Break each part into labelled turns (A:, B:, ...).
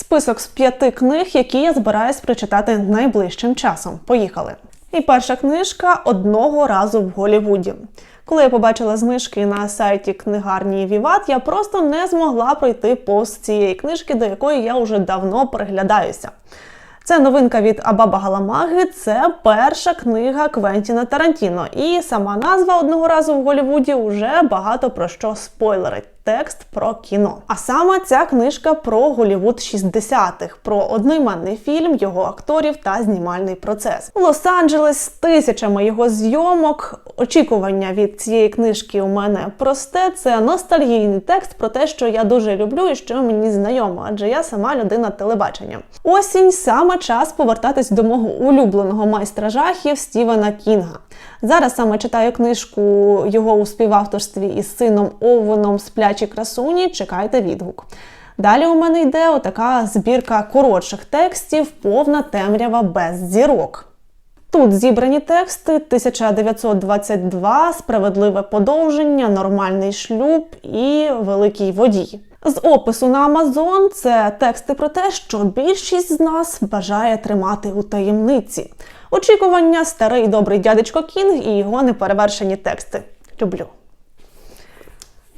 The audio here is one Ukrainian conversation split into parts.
A: Список з п'яти книг, які я збираюсь прочитати найближчим часом. Поїхали. І перша книжка одного разу в Голівуді. Коли я побачила знижки на сайті книгарні Віват, я просто не змогла пройти повз цієї книжки, до якої я вже давно переглядаюся. Це новинка від Абаба Галамаги. Це перша книга Квентіна Тарантіно. І сама назва одного разу в Голівуді вже багато про що спойлерить. Текст про кіно. А саме ця книжка про Голівуд 60-х, про одноіменний фільм, його акторів та знімальний процес. Лос-Анджелес з тисячами його зйомок. Очікування від цієї книжки у мене просте. Це ностальгійний текст про те, що я дуже люблю і що мені знайомо, адже я сама людина телебачення. Осінь саме час повертатись до мого улюбленого майстра жахів Стівена Кінга. Зараз саме читаю книжку його у співавторстві із сином Овеном Сплячі красуні. Чекайте відгук. Далі у мене йде отака збірка коротших текстів, повна темрява без зірок. Тут зібрані тексти 1922, справедливе подовження, нормальний шлюб і великий водій. З опису на Амазон це тексти про те, що більшість з нас бажає тримати у таємниці. Очікування старий добрий дядечко Кінг і його неперевершені тексти. Люблю.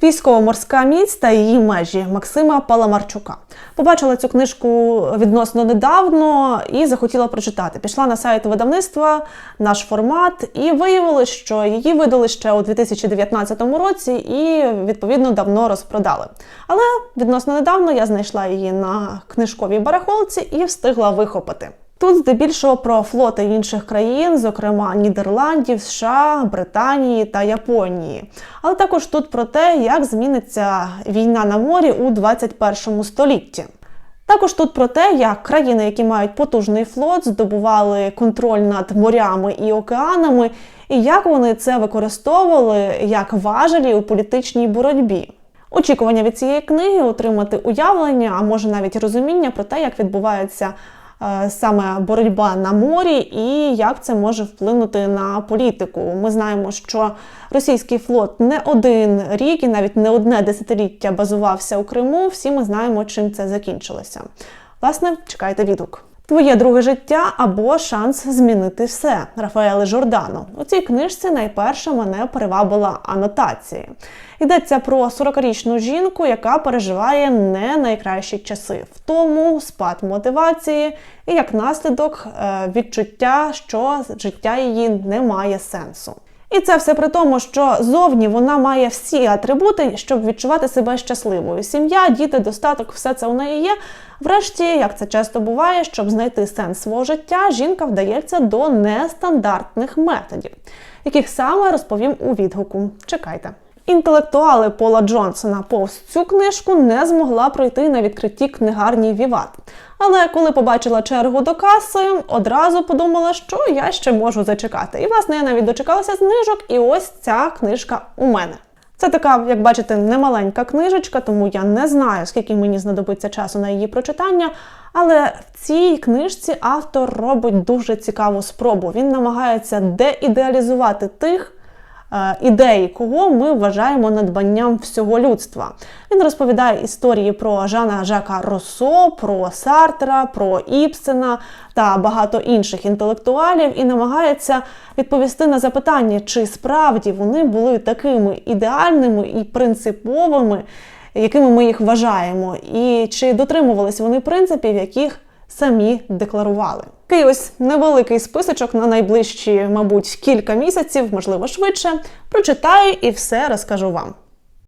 A: Військово-морська міць та її межі Максима Паламарчука. Побачила цю книжку відносно недавно і захотіла прочитати. Пішла на сайт видавництва, наш формат, і виявилось, що її видали ще у 2019 році і відповідно давно розпродали. Але відносно недавно я знайшла її на книжковій барахолці і встигла вихопити. Тут здебільшого про флоти інших країн, зокрема Нідерландів, США, Британії та Японії. Але також тут про те, як зміниться війна на морі у 21 столітті. Також тут про те, як країни, які мають потужний флот, здобували контроль над морями і океанами, і як вони це використовували як важелі у політичній боротьбі. Очікування від цієї книги отримати уявлення, а може навіть розуміння про те, як відбувається саме боротьба на морі і як це може вплинути на політику. Ми знаємо, що російський флот не один рік і навіть не одне десятиліття базувався у Криму. Всі ми знаємо, чим це закінчилося. Власне, чекайте відгук. Твоє друге життя або шанс змінити все. Рафаеле Жордано. У цій книжці найперше мене привабила анотації. Йдеться про 40-річну жінку, яка переживає не найкращі часи, втому, спад мотивації і як наслідок е, відчуття, що життя її не має сенсу. І це все при тому, що зовні вона має всі атрибути, щоб відчувати себе щасливою. Сім'я, діти, достаток, все це у неї є. Врешті, як це часто буває, щоб знайти сенс свого життя, жінка вдається до нестандартних методів, яких саме розповім у відгуку. Чекайте. Інтелектуали Пола Джонсона повз цю книжку не змогла пройти на відкритті книгарні Віват. Але коли побачила чергу до каси, одразу подумала, що я ще можу зачекати. І власне я навіть дочекалася знижок, і ось ця книжка у мене. Це така, як бачите, немаленька книжечка, тому я не знаю, скільки мені знадобиться часу на її прочитання. Але в цій книжці автор робить дуже цікаву спробу. Він намагається деідеалізувати тих ідей, кого ми вважаємо надбанням всього людства. Він розповідає історії про Жана Жака Россо, про Сартера, про Іпсена та багато інших інтелектуалів і намагається відповісти на запитання, чи справді вони були такими ідеальними і принциповими, якими ми їх вважаємо, і чи дотримувались вони принципів, яких самі декларували. Такий ось невеликий списочок на найближчі, мабуть, кілька місяців, можливо, швидше. Прочитаю і все розкажу вам.